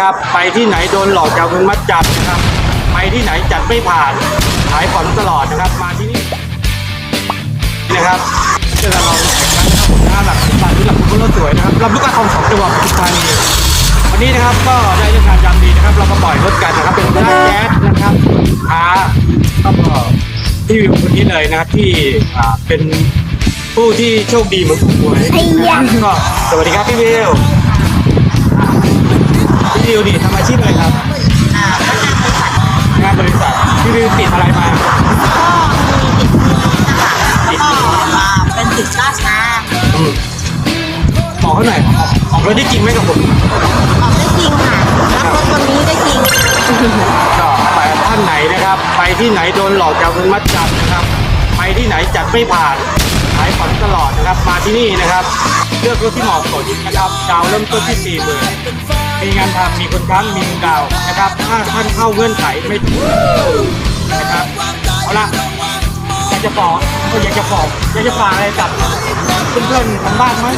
นะครับ ไปที่ไหนโดนหลอกจะเอาเงินมัดจำนะครับ ไปที่ไหนจัดไม่ผ่านขายผ่อนตลอดนะครับ มาที่นี่นะครับเจอกับเราอีกครั้งนะครับหลักสิบบาทที่หลักคุณรถสวยนะครับลำลูกกาทองสองจังหวัดปทุมธานีวันนี้นะครับก็ได้เรื่องงานยามดีนะครับ เรามาปล่อยรถกันนะครับเป็นร้านแก๊สนะครับค้าก็ที่วิวคนนี้เลยนะครับที่อ่าเป็นผู้ที่โชคดีเหมือนถูกหวยไอ้ยะก็สวัสดีครับพี่วิว พี่วิวนี่ทำอาชีพอะไรครับอ่าพนักงานบริษัทงานบริษัทพี่วิวติดอะไรมาก็มีติดนะคะแล้วก็อ่าเป็นติดราชาอืมบอกเขาหน่อยออกออกรถได้จริงไหมกับผมออกได้จริงค่ะรับรถวันนี้ได้จริง ก็แต่ท่านไหนนะครับ ไปที่ไหนโดนหลอกจะเอาเงินมัดจำนะครับ ไปที่ไหนจัดไม่ผ่านขายผ่อนตลอดนะครับ มาที่นี่นะครับ เลือกรถที่เหมาะสมนะครับดาวเริ่มต้นที่สี่หมื่น มีงานทำมีคนค้ำมีเงินดาวน์นะครับ ถ้าท่านเข้าเงื่อนไขไม่ถูกนะครับเอาละอยากจะบอกก็อยากจะบอกอยากจะฝากอะไรกับเพื่อนๆทางบ้านไหม